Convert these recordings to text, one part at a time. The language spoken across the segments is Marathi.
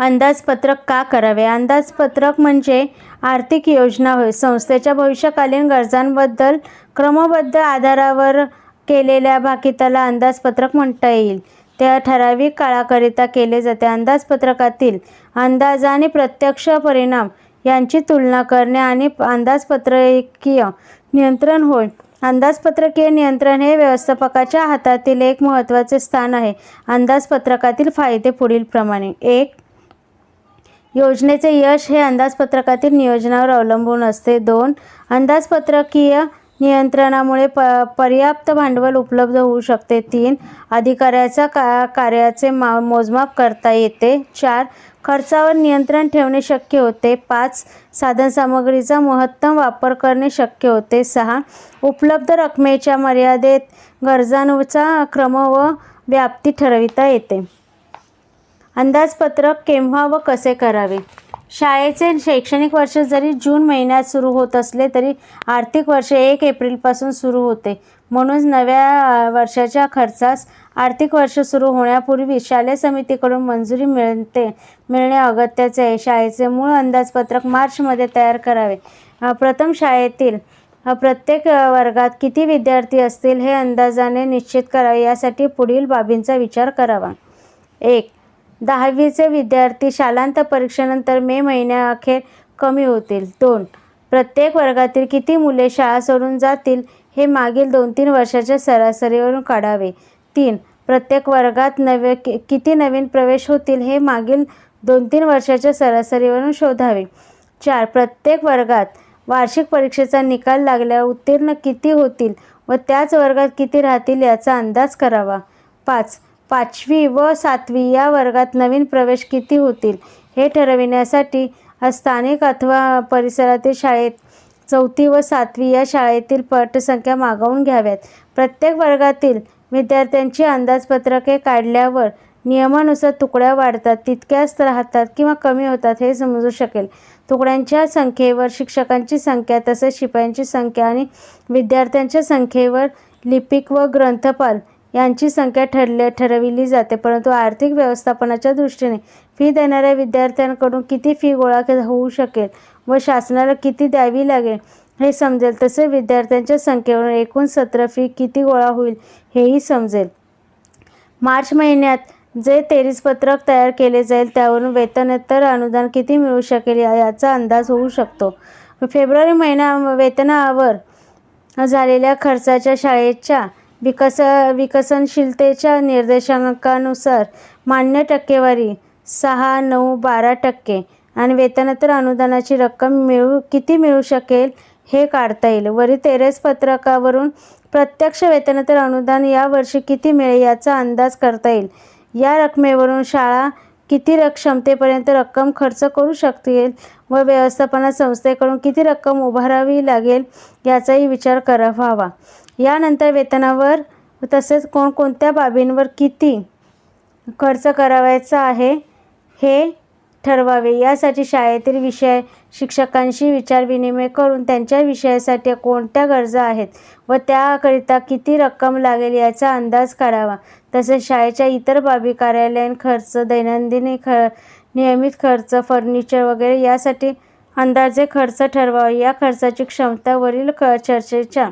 अंदाजपत्रक का करावे? अंदाजपत्रक म्हणजे आर्थिक योजना होय. संस्थेच्या भविष्यकालीन गरजांबद्दल क्रमबद्ध आधारावर केलेल्या भाकिताला अंदाजपत्रक म्हणता येईल. त्या ठराविक काळाकरिता केले जाते. अंदाजपत्रकातील अंदाज आणि प्रत्यक्ष परिणाम यांची तुलना करणे आणि अंदाजपत्रकीय नियंत्रण होय. अंदाजपत्रकीय नियंत्रण हे व्यवस्थापकाच्या हातातील एक महत्त्वाचे स्थान आहे. अंदाजपत्रकातील फायदे पुढीलप्रमाणे. एक योजनेचे यश हे अंदाजपत्रकातील नियोजनावर अवलंबून असते. दोन अंदाजपत्रकीय नियंत्रणामुळे प पर्याप्त भांडवल उपलब्ध होऊ शकते. तीन अधिकाऱ्याचा का कार्याचे मा मोजमाप करता येते. चार खर्चावर नियंत्रण ठेवणे शक्य होते. पाच साधनसामग्रीचा महत्तम वापर करणे शक्य होते. सहा उपलब्ध रकमेच्या मर्यादेत गरजांचा क्रम व व्याप्ती ठरविता येते. अंदाजपत्रक केव्हा व कसे करावे? शाळेचे शैक्षणिक वर्ष जरी जून महिन्यात सुरू होत असले तरी आर्थिक वर्ष एक एप्रिलपासून सुरू होते. म्हणून नव्या वर्षाच्या खर्चास आर्थिक वर्ष सुरू होण्यापूर्वी शालेय समितीकडून मंजुरी मिळते मिळणे अगत्याचे आहे. शाळेचे मूळ अंदाजपत्रक मार्चमध्ये तयार करावे. प्रथम शाळेतील प्रत्येक वर्गात किती विद्यार्थी असतील हे अंदाजाने निश्चित करावे. यासाठी पुढील बाबींचा विचार करावा. एक दहावीचे विद्यार्थी शालांत परीक्षेनंतर मे महिन्याअखेर कमी होतील. दोन प्रत्येक वर्गातील किती मुले शाळा सोडून जातील हे मागील दोन तीन वर्षाच्या सरासरीवरून काढावे. तीन प्रत्येक वर्गात नवे कि किती नवीन प्रवेश होतील हे मागील दोन तीन वर्षाच्या सरासरीवरून शोधावे. चार प्रत्येक वर्गात वार्षिक परीक्षेचा निकाल लागल्यावर उत्तीर्ण किती होतील व त्याच वर्गात किती राहतील याचा अंदाज करावा. पाच पाचवी व सातवी या वर्गात नवीन प्रवेश किती होतील हे ठरविण्यासाठी स्थानिक अथवा परिसरातील शाळेत चौथी व सातवी या शाळेतील पटसंख्या मागवून घ्याव्यात. प्रत्येक वर्गातील विद्यार्थ्यांची अंदाजपत्रके काढल्यावर नियमानुसार तुकड्या वाढतात तितक्याच राहतात किंवा कमी होतात हे समजू शकेल. तुकड्यांच्या संख्येवर शिक्षकांची संख्या तसेच शिपायांची संख्या आणि विद्यार्थ्यांच्या संख्येवर लिपिक व ग्रंथपाल यांची संख्या ठरले ठरविली जाते. परंतु आर्थिक व्यवस्थापनाच्या दृष्टीने फी देणाऱ्या विद्यार्थ्यांकडून किती फी गोळा होऊ शकेल व शासनाला किती द्यावी लागेल हे समजेल तसे विद्यार्थ्यांच्या संख्येवरून एकूण सत्र फी किती गोळा होईल हेही समजेल. मार्च महिन्यात जे तेरीस पत्रक तयार केले जाईल त्यावरून वेतनेतर अनुदान किती मिळू शकेल याचा अंदाज होऊ शकतो. फेब्रुवारी महिना वेतनावर झालेल्या खर्चाच्या शाळेच्या विकस विकसनशीलतेच्या निर्देशांकानुसार मान्य टक्केवारी सहा नऊ बारा टक्के आणि वेतनोत्तर अनुदानाची रक्कम मिळू किती मिळू शकेल हे काढता येईल. वरील तेरेस पत्रकावरून प्रत्यक्ष वेतनोत्तर अनुदान यावर्षी किती मिळेल याचा अंदाज करता येईल. या रकमेवरून शाळा किती क्षमतेपर्यंत रक्कम खर्च करू शकतील व व्यवस्थापना संस्थेकडून किती रक्कम उभारावी लागेल याचाही विचार करा व्हावा यानंतर वेतनावर तसेच कोणकोणत्या बाबींवर किती खर्च करावायचा आहे हे ठरवावे. यासाठी शाळेतील विषय शिक्षकांशी विचारविनिमय करून त्यांच्या विषयासाठी कोणत्या गरजा आहेत व त्याकरिता किती रक्कम लागेल याचा अंदाज काढावा. तसेच शाळेच्या इतर बाबी कार्यालयीन खर्च दैनंदिन ख नियमित खर्च फर्निचर वगैरे यासाठी अंदाजे खर्च ठरवावा. या खर्चाची क्षमता वरील चर्चेच्या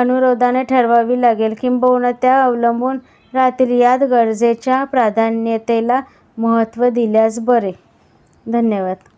अनुरोधाने ठरवावी लागेल. किंबहुना त्या अवलंबून राहतील यात गरजेच्या प्राधान्यतेला महत्त्व दिल्यास बरे. धन्यवाद.